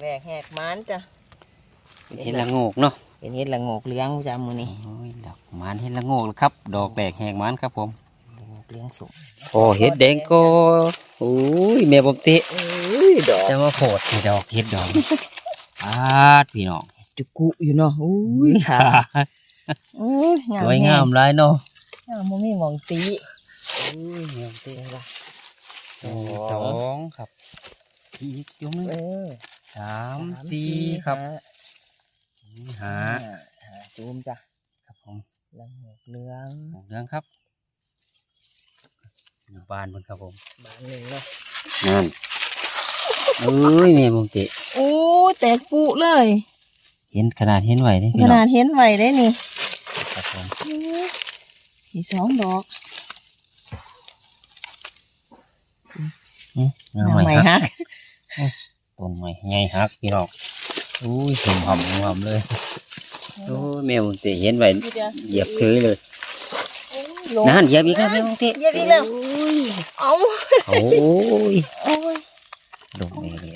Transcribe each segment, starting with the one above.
แหวกแหกมันจ้ะเป็นเห็ดละโงกเนาะเป็นเห็ดละโงกเหลี้ยงจ้ะมือนี้โอ้ยดอกหมานเห็ดละโงกแล้วครับ ดอกแดกแหกหมานครับผมละโงกเหลี้ยงสุกโอ้เห็ดแดงก็โอ้ยแม่ผมเตะเอ้ยดอกจะมาโผดให้ดอกเห็ดดอกอาดพี่น้องจุกุอยู่เนาะอุ้ยค่ะโอ้ยงามสวยงามหลายเนาะงามมันไม่มองตีโอ้ยแม่ผมเตะเป็นละหนึ่งสองครับอีกจุ้มเออ สามสี่ครับห้าหาจูมจ้ะครับผมละโงกเหลี้ยงหกเรื่องครับอยู่บ้านเพิ่นครับผมบานหนึ่งเนาะนั่นเอ้ยแม่ผมเตะโอ้แตกปุเลย เห็นขนาดเห็นไหวเด้ขพี่น้นาองดเห็นไหวได้นี่ครับผมอีสองดอกอื้อเงาทำใหม่ไมครับฮะ ต้นใหม่ใหญ่ฮักพี่น้องอุ้ยหอมหอมหอมเลยโอ้ยแม่ผมเตะเห็นไหวเหยียบซื้อเลยลงนั่นเหยียบอีกแล้วแม่ผมเตะเหยียบอีกแล้วเอาโอ้ยโอ้ยลงเลยเลย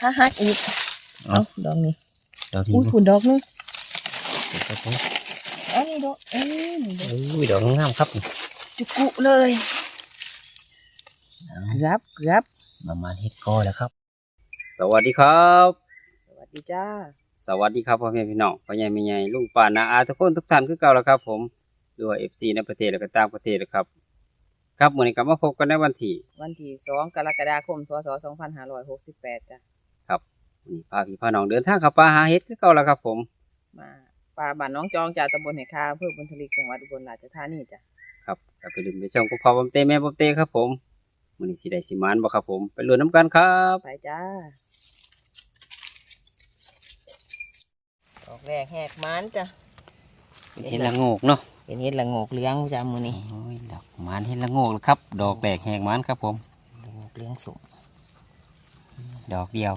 ฮักฮักอีกเอาเอาดอกนี้ดอกที่อุ้ยบ่ขุนดอกนึงครับผมอันนี้ดอกเอ้ยนี่ดอกอุ้ยดอกงามครับจุกุเลยเอาเกือบเกือบประมาณเฮ็ดกอแล้วครับ สวัสดีครับ สวัสดีจ้า สวัสดีครับพ่อแม่พี่น้องพ่อใหญ่แม่ใหญ่ลุงป้านาอาทุกคนทุกท่านคือเก่าแล้วครับ ผมด้วยเอฟซีในประเทศและก็ต่างประเทศนะครับ ครับวันนี้ก็มาพบกันในวันที่วันที่สองกรกฎาคมพศสองพันห้าร้อยหกสิบแปดจ้ะครับวันนี้พาพี่พาน้องเดินทางขับป่าหาเฮ็ดคือเก่าแล้วครับ ผม มาป่าบ้านน้องจองจากตำบลไหคาอำเภอบุญทลิกจังหวัดอุบลราชธานีจ้ะครับก็ไปลืมไปช่องพ่อพ่อบอมเต้แม่บอมเต้ครับผม วันนี้สิได้สิมานบ่ครับผม ไปลุ้นน้ำกันครับไปจ้าดอกแรกแหกมันจ้ะเป็นเห็ดละโงกเนาะเป็นเห็ดละโงกเหลี้ยงจ้ะมือนี้โอ้ยดอกหมานเห็ดละโงกแล้วครับ ดอกแดกแหกหมานครับผมละโงกเหลี้ยงสุกดอกเดียว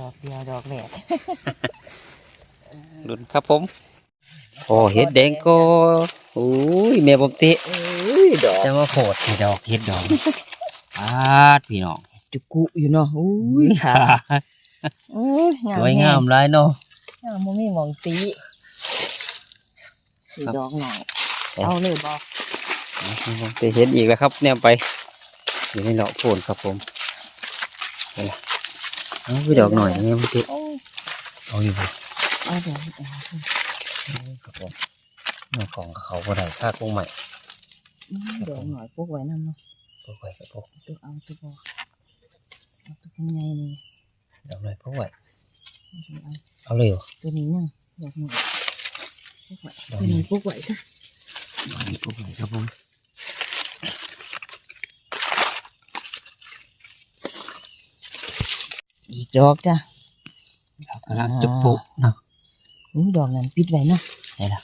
ดอกเดียวดอกแรกลุ้นครับผมโอ้เห็ดแดงก็โอ้ยแม่บอมเต้เอ้ยดอกจะมาโผดให้ดอกเห็ดดอก อาดพี่น้องจุกุอยู่เนาะอุ้ยค่ะโอ้ยงามสวยงามแฮหลายเนาะงามมันไม่มองตีสีครับดอกหน่อยเอ๊ะเอาเลยบอกผมจะเห็นอีกแล้วครับแนวไปอยู่ในเหล่าโผนครับผมนี่ล่ะเอาไปดอกหน่อยนะเนี่ยมันติโอ้ยเอาอยู่บ่เอาเดี๋ยวเอาครับผมเนื้อของเขาบ่ได้ค่าคงใหม่เดี๋ยวหน่อยพวกไว้นั่นเนาะ ตัวไว้ครับผมตัวเอาตัวบอกเอาตัวเป็นไงนี่ดอกหน่อยพวกไว้เอาเอาเลยเหรอตัวนี้ยังดอกหน่อยพวกไว้ดอกตัวนี้พวกไว้ซะดอกนี้พวกไว้ครับผมอีกดอกจ้ะดอกกำลังจุกปุเนาะอุ้ดอกนั้นปิดไว้เนาะนี่ล่ะ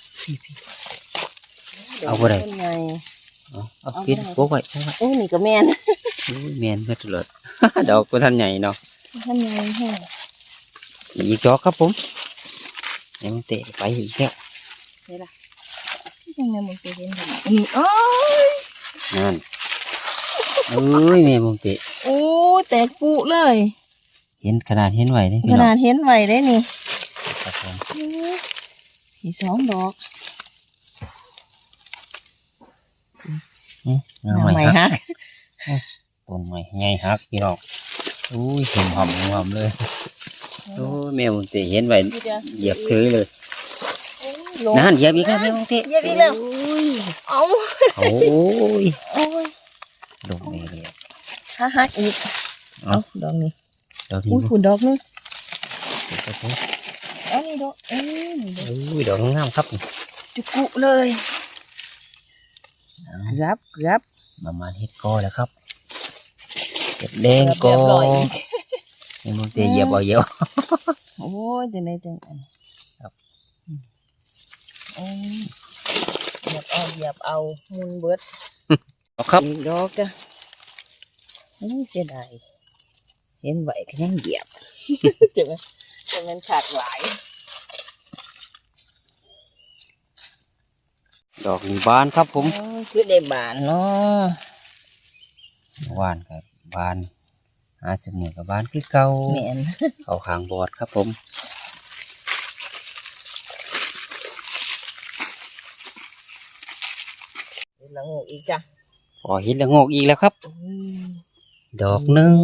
เอาไปไงเอา เอาปิดพวกไว้พวกไว้โอ้ยนี่ก็แม่นอุ้ยแมนก็ตลอดดอกก็ท่านใหญ่เนาะท่านไงแห้งอีกดอกครับผมยังเตะไปอีกแล้วใช่ล่ะยังไงมึงจะเห็นกันอันนี้โอ้ยนั่นเอ้ยแม่ผมเตะโอ้ยแตกปุเลย เห็นขนาดเห็นไหวเลยขพี่น้นาองดเห็นไหวได้นี่ครับผมอีสองดอก อื้อเงา ทำ ใหม่ไมฮักฮะต้นใหม่ใหญ่ฮักพี่น้องอุ้ยหอมหอมหอมเลยโอ้ยแม่ผมเตะเห็นไหวเหยียบซื้อเลยลงนั่นเหยียบอีกแล้วแม่ผมเตะเหยียบอีกแล้วเอาโอ้ยโอ้ยลงเลยเลยฮักฮักอีกเอาเอาดอกนี้เดี๋ยวทีอุ้ยขุนดอกนึงครับผมเอานี่ดอกเอ้ยนี่ดอกอุ้ยดอกงามครับจุกุเลย เอาเกือบเกือบประมาณเฮ็ดกอแล้วครับเห็ดแดงกอเรียบร้อยอีกแม่ผมเตะเหยียบเอาเหยียบโอ้ยจังไดจังอันครับโอ้ยเหยียบเอาเหยียบเอามุนเบิดเอาครับอีกดอกจ้ะโอ้ยเสียดายเห็นไหวก็ยังเหยียบจะมันจะมันขาดหลาย ดอกนี้บานครับผมโอ้ยคือได้บานเนาะหวานครับบานหาสมุนกับบ้านคือเก่าแม่นเขาขางบอดครับผมเห็ดละโงูอีกจ้ะพอเห็นละโงกอีกแล้วครับอุ้ยดอกหนึ่ง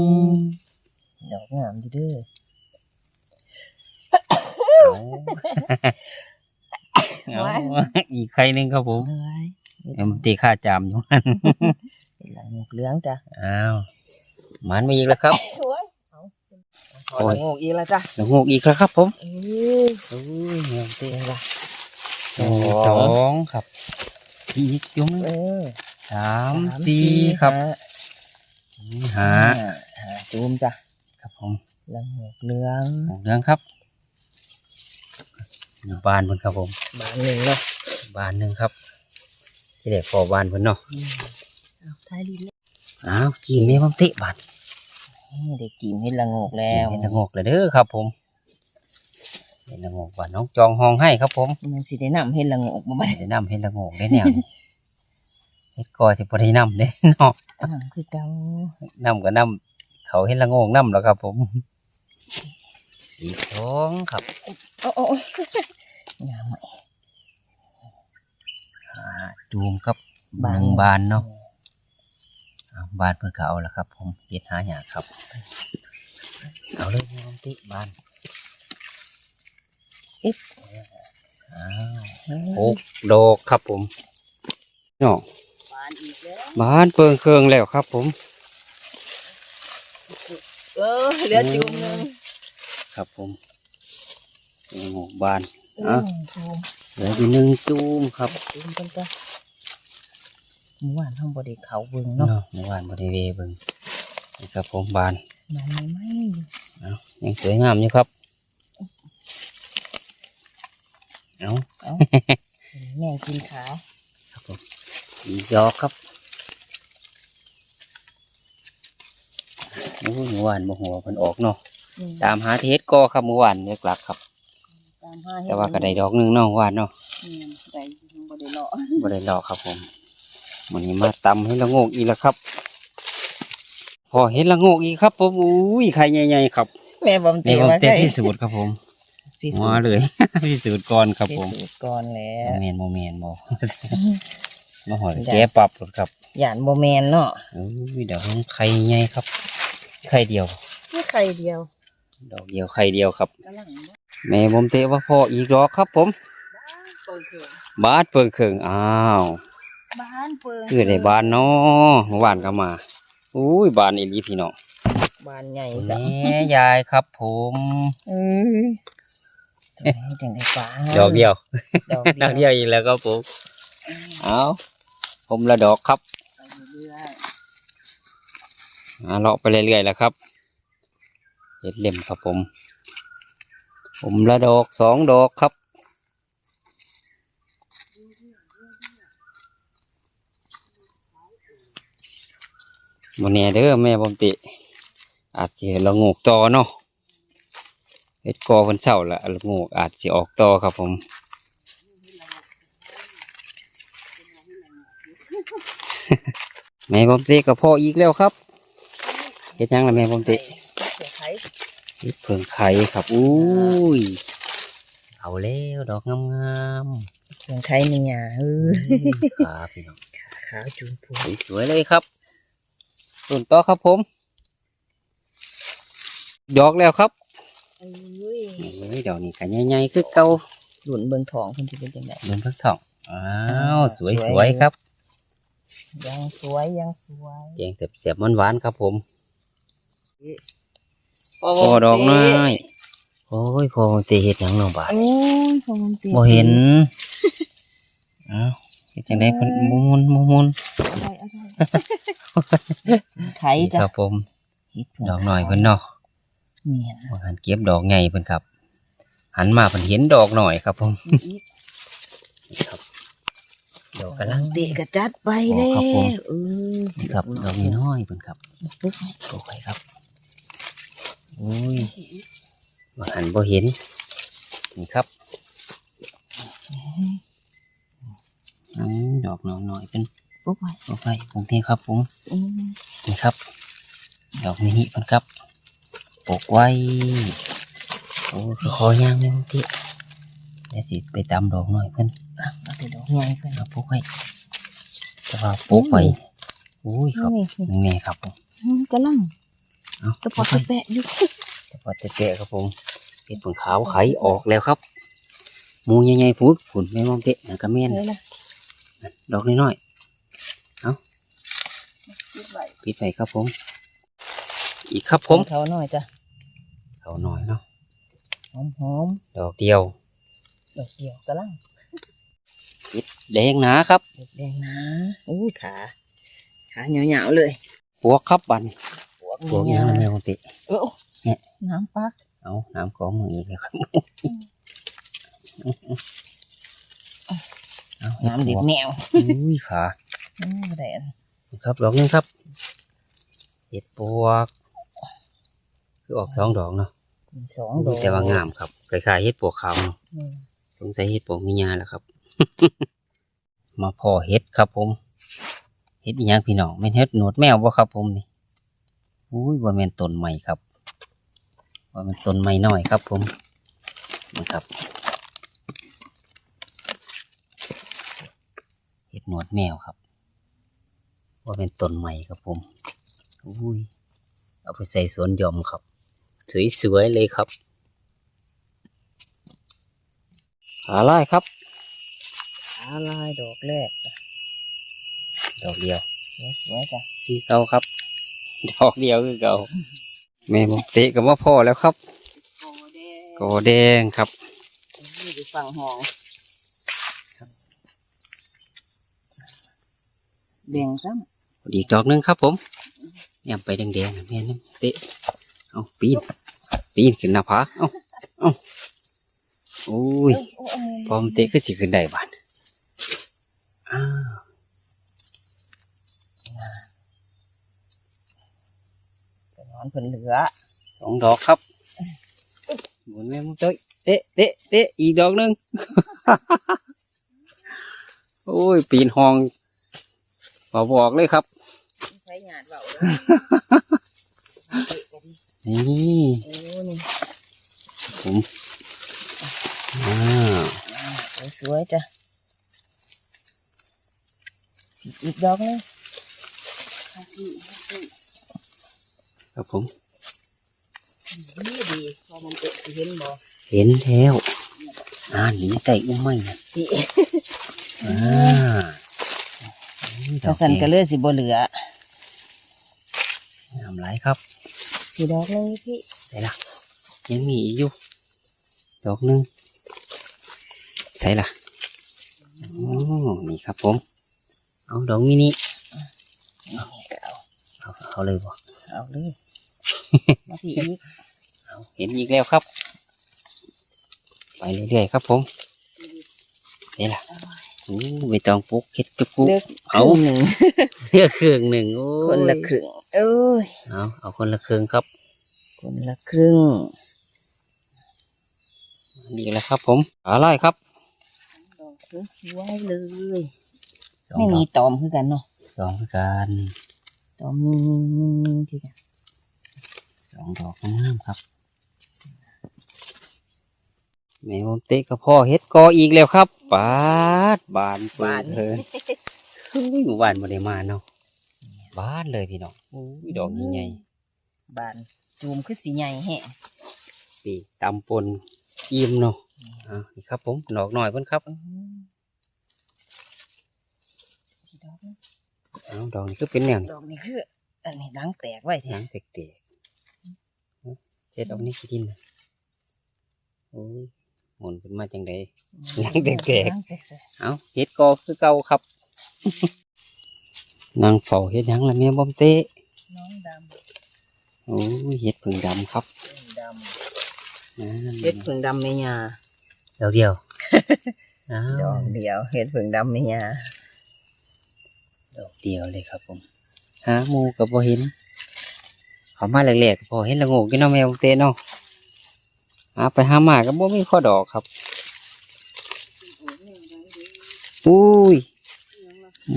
ดอกงามอยู่เด้อเอา เอาอีกใครหนึ่งครับผมเอ้ยเดี๋ยวมันตีค่าจามอยู่มันเห็ดละโงูเหลืองจ้ะอ้าวมันมาอีกแล้วครับโอ้ยเอาขอโอ้ยละโงูอีกแล้วจ้ะละโงกอีกแล้วครับ ผมเอ้ยโอ้ยเงี้ยตีเห็นละสองสองครับอีกจุ้งเออสามสามสี่ครับห้าหาหาจูมจ้ะครับผมละโงูเหลืองหกเรื่องครับอยู่ บ้านเพิ่นครับผมบานหนึ่งเนาะบ้านหนึ่งครับ ที่เด็กพอบ้านเพิ่นเนาะอืมเอาท้ายดีเลยอ้าวจีนแม่ผมเตะบ้านนี่เด็กกินเห็ดละโงูแล้วเห็นละโงกเลยเด้อครับ ผมเห็นละโงกว่าน้องจองห้องให้ครับผมมันสิได้นำเห็ดละโงูมาไหมได้นำเห็นละโงกได้แนวนี้เฮ็ดกอสิบ่ได้นำเด้เนาะอ่าคือเก่านำก็นำเขาเห็นละโงกนำแล้วครับ ผมอีกสองครับโอ้โอ้โอ้ งามไหมอ่าจูมครับหนึ่งบานเนาะอ่าบานเพิ่นก็เอาแล้วครับ ผมเฮ็ดหาหยากครับ เอาเลยแม่ผมเตะบานอิ๊บอ้าวเฮ้ยหกดอกครับผมเนาะบานอีกแล้วบ้านเปิงเครื่องแล้วครับ ผม เออเหลือจุ่มหนึงครับผมนี่หกบาน อะอะจุ่มเหลืออยู่หนึ่งจูมครับจุ่มกันจ้ะเมื่อวานห้องบไดิเขาเบิ่งเนาะเนาะเมื่อวานบริเวณเบิ่งนี่ครับผมบานบานไม่ไหมเอายังสวยงามอยู่ครับเอาแม่งกินขาครับผมอีกดอกครับโอ้ยเมื่อวานโมโหมันออกเนาะอืมตามหาเทสก็ครับเมื่อวานเรียกหลักครับตามห้าเฮ็แต่ว่าก็ได้ดอกหนึงเนาะเมื่อวานเนาะอืมได้บ่ได้เลาะบ่ได้หลอกครับผมวันนี้มาตำให้ละโงกอีกแล้วครับ พอเห็นละโงกอีกครับผมอุ้ยไข่ใหญ่ๆครับแม่บอมในเตะผมว่าเต็มใครที่สุดครับผมพิสูมาจน์เลยที่สุดก่อนครับพิผมสูจน์ก่อนแล้โมว เมนโมเมนโมมาหอยแก้ปรับรถครับหยานบ่แมนเนาะอุ้ยเดี๋ยวของไข่ใหญ่ครับไข่เดียวนี่ไข่เดียว ดอกเดียวไข่เดียวครับ กำลัง แม่ผมเตะว่าพออีกดอกครับผมเปิดเขื่อนบาดเปิงเคิงอ้าวบ้านเปิงคือได้บานเนาะเมื่อวานก็มาอุ้ยบานอีหลีพี่น้องบ้านใหญ่แม่จ้ะยายครับผมเอ้ยจังไดจังไดฟ้าดอกเดียวดอกดอกเดีเดียวยวอีกแล้วครับผมเอาผมละดอกครับไปเรื่อยอ่าเลาะไปเรื่อยๆแล้วครับเห็ดเล่มครับผม ผมละดอกสองดอกครับ วันนี้เด้อแม่ผมติ อาจจะละโงกต่อเนาะเห็ดกอวันเสาร์ละละโงกอาจจะออกต่อครับผมแม่ผมติกับพ่ออีกแล้วครับเห็ดยังละแม่ผมติ เห็ดเพิ่งไข่ครับอุ้ยเอาแล้วดอกงามเสียงไข่นี่หยาเฮ้ยๆครับพี่น้องขาวจุนพูสวยๆเลยครับต้นต่อครับผมดอกแล้วครับเอ้ยเอ้ยดอกนี้กันใหญ่ๆคือเก่าหลุนเบิ่งทองเพิ่นสิเป็นจังไดเดินพักทองอ้าวอ่าสวยสสวยวยครับ ยังสวยยังสวยแกงเสียบๆหวานๆครับผมโอ้ พอดอกน้อยโอ้ยพอมันตีเห็ดหยังเน้องบ่าโอ้ยพอมันติดบ่เห็นอ้าวเฮ็ดจังได๋เพิ่นมุนๆมุนอะไรอะไรไข่ๆจ้ะครับผม เฮ็ดเพิ่ดอกน้อยเพิ่นเนาะเนียนว่าหันเก็บดอกใหญ่เพิ่นครับ หันมาเพิ่นเห็นดอกหน่อยครับผมอีกนี่ครับดอกกำลังเด็เด็กกกระจัดไปแล้โอ้ครับผมวเออนี่ครับดอกนี้น้อยเพิ่นครับ ปุ๊บ โอ้ยครับ อุ้ยว่าหันบ่เห็น นี่ครับอืมดอกน้อยหน่อยเป็นปุ๊บไปโอ้ยกรุงเทพครับผมอืมนี่ครับ ดอกมินิเพิ่นครับปกไว้โอ้คือคอย่างเลยบางทีเดี๋ยวสิไปตำดอกหน่อยเพิ่นอะเอาแต่ดอกใหญ่เพิ่นเอาปกไว้แต่ว่าปกไว้อุ้ยครับนี่นี่นี่ครับผมอืมกำลังเอาตะปอดปกไว้ตะแปะอยู่ แต่พอเตะๆครับผมเป็ดผงขาวไข่ออกแล้วครับหมูใหญ่ๆพูดผุนไม่มองเตะนั่นก็แม่นเลยล่ะดอกน้อยคิดไว้ๆปิดไปครับผม อีกครับผมเขาหน่อยจ้ะเอาหน่อยเนาะหอมหอมดอกเดียวๆดอกเดียวกำลังแดงหนาครับเด็ดแดงนะอู้ขาขาเหนียวๆเลย ปวกครับบัดนปวกปวกยังละแม่มองเตะเออเนี่ยน้ำปักเอาน้ำกองมืออีกแล้วครับเอาน้ำดิบแมวอุ้ยขาอืมแดดครับดอกหนึงครับเห็ดปวก คือออกสองดอกเนาะมีสองดอกแต่ว่างามครับคล้ายๆเห็ดปวกขาวเนาะอืมสงสัยเห็ดปวกมีญาแล้วครับ มาพอเห็ดครับผมเห็ดอีหยังพี่น้องแม่นเห็ดหนวดแมวบ่ครับผมนี่อุ้ยว่าแม่นต้นใหม่ครับ ว่าแม่นต้นใหม่น้อยครับผมนี่ครับเห็ดหนวดแมวครับ ว่าเป็นต้นใหม่ครับผมอุ้ยเอาไปใส่สวนหย่อมครับ สวยๆเลยครับหาไล่ครับขาลายดอกแรกจ้ะดอกเดียวสวยๆจ้ะคือเก่าครับ ดอกเดียวคือเก่า แม่บอกเตะกับว่าพ่อแล้วครับโอ้แดงกอแดงครับนี่ดูฝั่งหองแบ่งซ้อีกดอกหนึงครับผมเนี่ยไปแดงๆนะแม่น้ำเตะเอาปีนปีนขึ้นหน้าผาเอาเอาโอ้ำยโอ้ยพอมนเตะก็สิขึ้นได้บ้านอ้าว ไป นอนเพิ่นเหลือสองดอกครับหมุนแม่มุ้งเตะเตะเตะเตะอีกดอกหนึ่งโอ้ย ปีนห้องบอบอกเลยครับใช้หยาดเบาเลยนี่โอ้นี่ผมอ้าวสวยๆจ้ะอีกดอกหนึง ครับผมดีดีพอมันเกิดเห็นบ่เห็นแล้วอ่านนี่ไก่อุ้มไม่นะพี่อ่าดถ้าอกสั่นแดก็งเลยสิบ่เหลืองามหลายครับกี่ดอกเลยพี่ใส่ละยังมีอีกอยู่ดอกหนึ่งใส่ละโอ้นี่ครับผม เอาดอกมินินี่ก็เอาเอาเอาเลยบ่เอาเลย มาพี่อีกเอาเห็นอีกแล้วครับ ไปเรื่อยๆครับผมนี่ล่ะอู้ไม่ต้องปลุกเฮ็ดจุกกุเลือกเอาหนึ่งเลือกเครื่องหนึ่งโอ้ยคนละครึ่งเอ้ยเอาเอาคนละเครื่องครับ คนละครึ่งนี่แหละครับ ผมอะไรครับดอกสวยๆเลยสองไม่ดมีอกตอมคือกันเนาะสองคือกันตอมมีที่กัน สองดอกงามๆครับแม่ผมเตะกับพ่อเฮ็ดกออีกแล้วครับปาดบานเปิดเลยเฮ้ยหมู่บ้านมาได้มาเนาะบานเลยพี่น้องอู้ยดอกใหญ่บานจูมคือสีใหญ่แฮะๆปีตำปนอิ่มเนาะอ่านี่ครับผมดอกหน่อยเพิ่นครับอื้อหือที่ดอกนี้เอาดอกนี้ก็เป็นแนวนี้ดอกนี้คืออันนี้ดังแตกไว้หแท้นังเตกๆ เจ็ดดอกนี้กี่ดินนะโอ้ยหมุนขึ้นมาจังไดหลังแตกๆหลังแตกเอาเฮ็ดกอคือเก่าครับนางเฝ้าเฮ็ดหยังละแม่บอมเตะๆน้องดำโอ้ยเฮ็ดผึ่งดำครับเพิ่งดนั่นำเฮ็ดผึ่งดำไม่ยาเดียวเดียวอ้าดอวกเดียวเฮ็ดผึ่งดำไม่ยาดอกเดียวเลยครับผมหาหมูกับบ่เห็น เขามาแหลกๆพอเห็นละโงกกินเนาะแม่บอมเตะเนาะหาไปหามาก็บ่มีข้อดอกครับ อุ้ย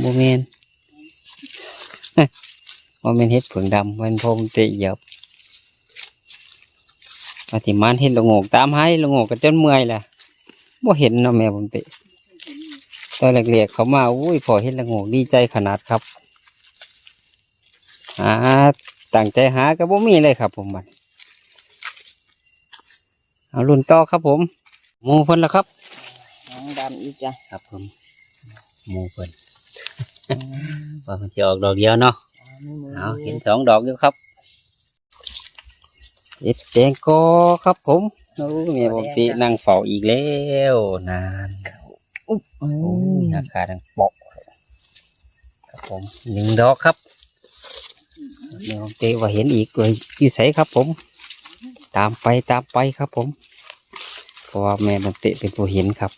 บ่แมนบ่แมนเฮ็ดผึ่งดำมันพมเตะเหยียบปฏิมานเห็นละโงกตามให้ละโงกกันจนเมื่อยแหละบ่เห็นเนาะแม่ผมเตะตอนแรกๆเขามาอุ้ยพอเห็นละโงกดีใจขนาดครับหา ตั้งใจหาก็บ่มีเลยครับ ผมบัดเอารุ่นต่อครับ ผมหมูเพิ่นแล้วครับหางดำอีกจ้ะครับผมหมูเพิ่นว่ามันจะออกดอกเดียวเนาะเอาเห็นสองดอกอยู่ครับเอ็ดแดงโกครับ ผมโอ้ยแม่ผมตีนั่งเฝ้าอีกแล้วนานอุ๊บอืโอ้ยมราคาดังเปาะครับผมหนึ่งดอกครับ แม่ผมเตว่าเห็นอีกเลยอยู่ใสครับผม ตามไปตามไปครับผม เพราะว่าแม่ผมเตะเป็นผู้เห็นครับ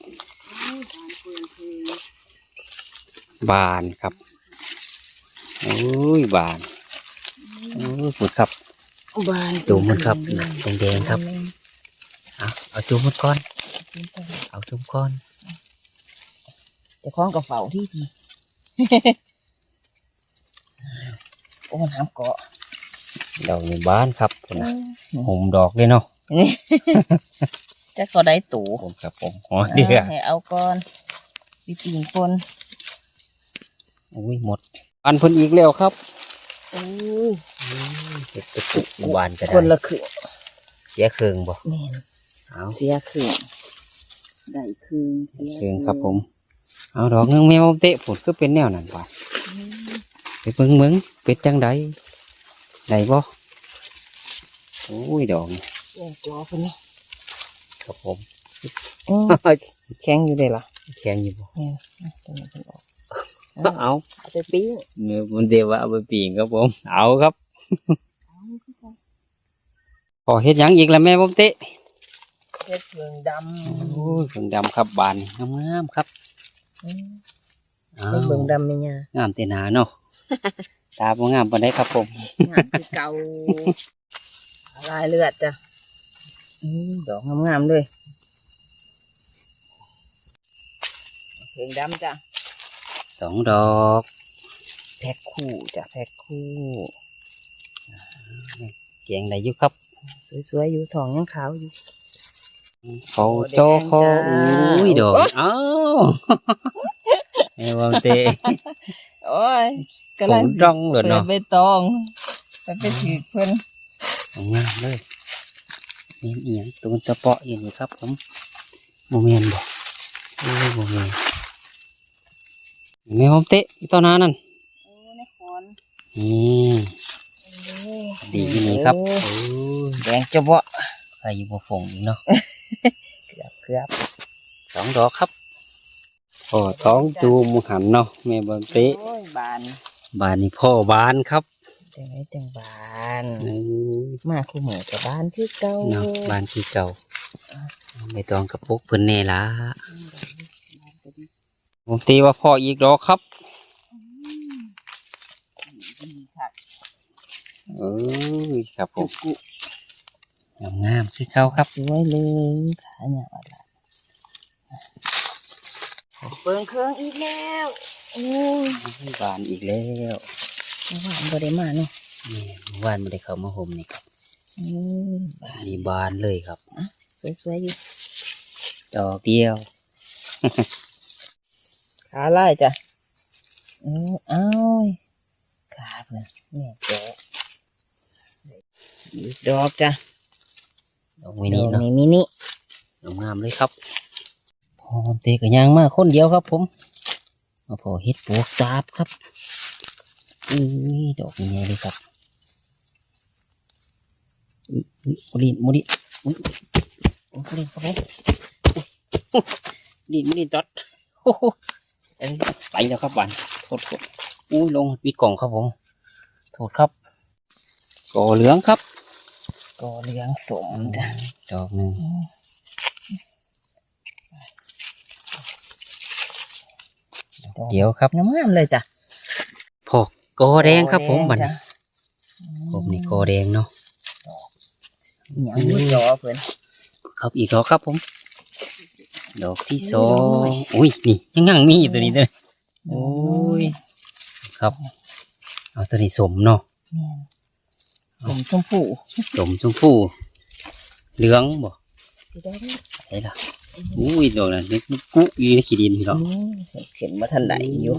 บานครับโอ้ยบานโอ้ยฝุ่นครับบานจุ่มมันครับน่ะแดงๆครับเอาเอาจุ่มมันก่อน เอาจุ่มก่อนจะคล้องกับเฝ้าที่ทีโอ้น้ำเกาะดอกอยู่บ้านครับพุ่นน่ะหุ่มดอกเลยเนาะจะก็ได้ตู่ผมครับผมอ๋อเดือให้เอาก่อนวิปิงคนอุ้ยหมด อันเพิ่นอีกแล้วครับโอ้เห็ดตะกุกบานก็ได้คนละครึ่งเสียเครื่องบ่แม่นเอาเสียครึ่งได้ครึ่งเสียเครื่องครับผม เอาดอกหนึงแมวเตะผุดคือเป็นแนวนั้นบ่ ไปเบิ่งเบิ่งเป็ดจังใดได้บ่โอ้ยดอกนี่แย่จอคนนี้ครับผมอืมแข็งอยู่เลยล่ะแข็งอยู่บ่แม่นอะตัวนี้เป็นออกเอาเอาไปปิ้งเนื้อมันเดียวว่าเอาไปปีงครับผม เอาครับพอเฮ็ดหยังอีกแล้วแม่ผมเตะเฮ็ดเผืองดโอ้ยเบิ่งดำครับบานงามๆครับำอืมอ้าเฮ็ดวเบืองดำนี่เนี่ยงามเตหนาเนาะ ตาบ่งามปานใดครับผมงานคือเก่าลายเลือดจ้ะอืมดอกงามๆเลยเผืองดำจ้ะสองดอกแพ็คคู่จ้ะแพ็คคู่เกียงได้อยู่ครับ สวยๆอยู่ทองยังขาวอยู่เขาโจเขาแดงจ้าอุ้ยดอกเอ้าแม่ผมเตะโอ้ย ผงร่องเลยเปิดเนาะใบตองไปไปถือเพิ่นงามเลยเมียนเอียงตัวตะเปาะอยู่นี่ครับผมโมเมนบอกโอ้ยโมเมนแม่ผมเตะอีตอนนั้นนั่นโอ้ในคอนนี่ดีอยู่นี่ครับโอ้โอ้ยแดงจะเบาะใครอยู่บ่ฟงอีกเนาะเกือบเกือบสองดอกครับโอ้ท้องจูมหันเนาะแม่บอลเตะโอ้ยบาน บานนี่พ่อบานครับจังไรจังบานเอ้ยมาคู่เหมือกับบานที่เก่าเนาะบานที่เก่าไม่ต้องกระปุกเพิ่นแน่ละผมตีว่าพ่ออีกดอกครับเอ้ยครับผมกุกงามๆคือเก่าครับสวยเลยขาเนี่ยอ่อนละเปิงเครื่องอีกแล้ว โอ้ยบานอีกแล้วหวานบ่ได้มาเนาะนี่เมื่อวานไม่ได้เข้ามาห่มนี่ครับอืมอันนี้บานเลยครับสวยๆอยู่ดอกเดียว ขาไล่จ้ะอืออ้าวขาเพื่อนเนี่ยแกะอีกดอกจ้ะดอกมินิดอกเนาะนี้มินิงามๆเลยครับพอผมเตะกับยางมาคนเดียวครับผม มาพอเฮ็ดปวกตาบครับอุ้ยดอกนี้เลยครับอุ้ยอุ้ยโมลินโมลินอุ้ยโอ้โมลินครับผมอุ้ยลินโมลินจอดโอ้โหเอ้ยไปแล้วครับบันโทษโทษอุ้ยลงปิดกล่องครับผมโทษครับก่อเหลืองครับก็เลี้ยงสมจ้ะดอกหนึ่ง เดี๋ยวครับงามๆเลยจ้ะพอกกอแดงครับ ผมบัดจ้ะนี้ผมนี่กอแดงเนาะหยังมือจอเพื่อนครับอีกดอกครับผม ดอกที่สอโอ้ยดอกน้อยงอุ้ยนี่ยังยังมีอยู่ตัวนี้เลยโอ้ยครับเอาตัวนี้สมเนาะสมชมพูสมชมพู่เหลืองบ่พี่ดอกนี่ใช่ล่ะ อุ้ยดอกนั้นเด็กมันกุอยู่ในขี้ดินพี่น้องอืมเข็นมาทันใดอยู่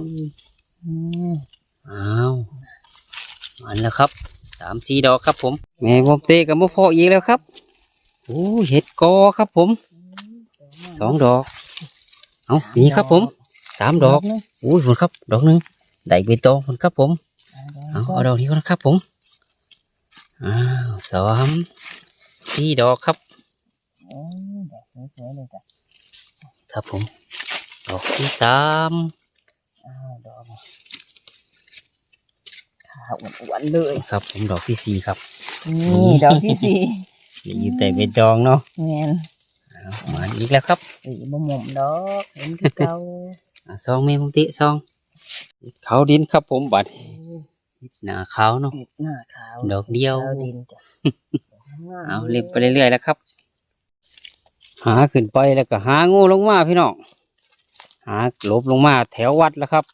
อืมอ้าวอันแล้วครับสามสี่ดอกครับผมแม่ผมเตะกับมะพร้าวอีกแล้วครับโอ้เห็ดกอครับผมสองดอกเอานี่ครับผมสามดอกหนึ่งอุ้ยผลครับ ดอกหนึ่งได้ใบตองผลครับผมเอาเอาเอาดอกนี้ก่อนครับผมอ้าวสองสี่ดอกครับโอ้ย ดอกสวยๆเลยจ้ะครับผมดอกที่สามอ้าวดอกนี่ขาวอ้วนๆเลยครับ ผมดอกที่สี่ครับนี่ดอกที่สี่เดี๋ยวอยู่แต่ใบตองเนาะแมนเอามาอีกแล้วครับสีบ่หม่อมดอกเห็นคือเก่าอะซองแม่ผมเตะซองเขาดินครับผมบัดหนาขาวเนาะเห็ดหน้าขาวดอกเดียวขาวดินจ้ะเอาเล็บไปเรื่อยๆแล้วครับ หาขึ้นไปแล้วก็หางูลงมาพี่น้องหาหลบลงมาแถววัดแล้วครับ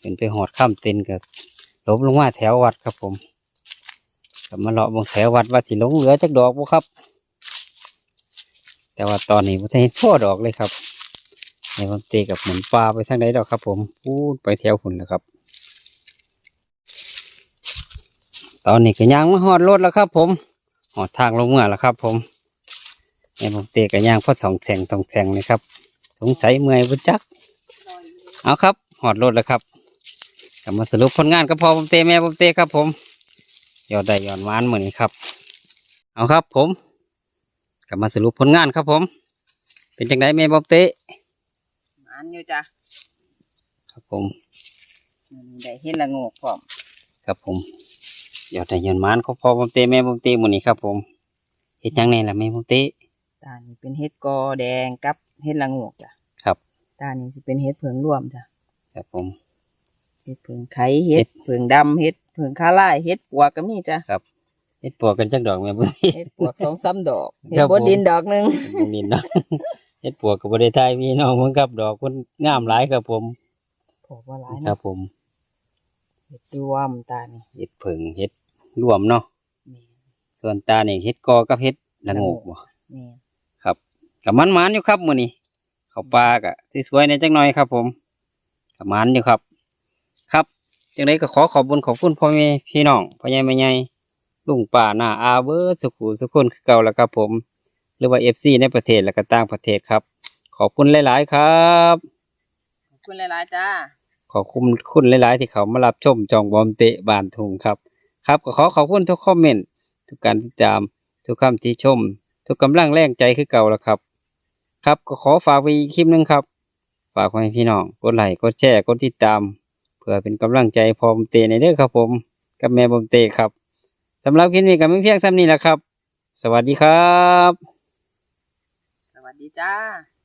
ขึ้นไปหอดข้ามเต็นกับหลบลงมาแถววัดครับผมกับมาเลาะบงแถววัดว่าสิหลงเหลือจักดอกบ่ครับ แต่ว่าตอนนี้ผมเห็นพ่อดอกเลยครับในผมเตะกับหมุนปลาไปทางไหนดอกครับ ผมพูดไปแถวหุ่นแล้วครับ ตอนนี้ก็ย่างมาหอดรถแล้วครับ ผมหอดทางลงเมื่อแล้วครับ ผม ในผมเตะก็ย่างพอสองแสงสองแสงเลยครับ สงสัยเมื่อยบุจัก เอาครับ หอดรถแล้วครับกลับมาสรุปผลงานก็พอผมเตะแม่ผมเตะครับ ผมยอดได้ยอดหวานเหมือนนี้ครับ เอาครับ ผมกลับมาสรุปผลงานครับ ผม เป็นจังไดแม่ผมเตะมันอยู่จ้ะครับผมอืมได้เห็นละโงกพร้อมครับผมยอดได้ยอดหวานก็พอผมเตะแม่ผมเตะเหมือนนี้ครับ ผมเฮ็ดยังไงล่ะแม่ผมเตะ ตานี่เป็นเห็ดกอแดงกับเห็ดละโงกจ้ะครับ ตานี่สิเป็นเห็ดเผืองร่วมจ้ะครับผมเห็ดเผืองไข่เห็ดเผืองดำเห็ดเผืองข้าล่ายเห็ดปวกก็มีจ้ะเฮ็ดปวกกันจักดอกแม่ผมเตะเห็ดปวกสองสามดอกเห็ดครับบผมดดินดอกหนึ่งตรงนี้เนาะเฮ็ดปวกกับบริไทยพี่น้องมันกับดอกมันงามหลายครับผมพอกว่าหลายครัเนาะบผมเห็ดรวมตานี่เฮ็ดผึ่งเฮ็ดรวมเนาะนี่ส่วนตาเนี่ยเฮ็ดกอกับเฮ็ดละโงกบ่นี่ครับ กับมันมันๆอยู่ครับมื้อนี้เขาวปลากะสวยๆในจังหน่อยครับ ผมกับมันอยู่ครับ ครับจังไดก็ขอขอบคุญขอบคุณพ่อแม่พี่น้องพ่อใหญ่แม่ใหญ่ลุงป้าน้าอาเบิดสุขุสุขคนคือเก่าแล้วครับผม หรือว่า FC ในประเทศและก็ต่างประเทศครับ ขอบคุณหลาย ๆ ครับขอบคุณหลาย ๆ จ้าขอบคุณคุณหลาย ๆ ที่เขามารับชมจองบอมเตะบานทุงครับ ครับก็ขอขอบคุณทุกคอมเมนต์ทุกการติดตามทุกคำที่ชม ทุกกำลังแรงใจคือเก่าแล้วครับ ครับก็ขอฝากไว้อีกคลิปหนึงครับ ฝากไว้ให้พี่น้องกดไลค์กดแชร์กดติดตาม เพื่อเป็นกำลังใจพอมเตะในเด้อครับ ผมกับแม่บอมเตะครับสำหรับคลิปนี้ก็ไม่เพียงซ้ำนี้แหละครับ สวัสดีครับ สวัสดีจ้า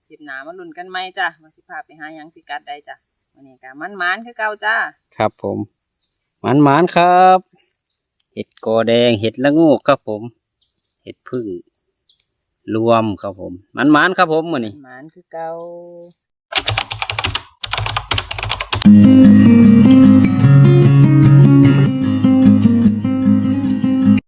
คลิปหนามาลุ้นกันไหมจ้ะมาสิพาไปหาหยังพิกัดได้จ้ะวันนี้ก็มันมันๆคือเก่าจ้าครับผมหมานหมานๆครับ เห็ดกอแดงเห็ดละโงูครับผม เห็ดพึ่ง รวมครับผมมันมานๆครับผมมือนี้มันคือเก่า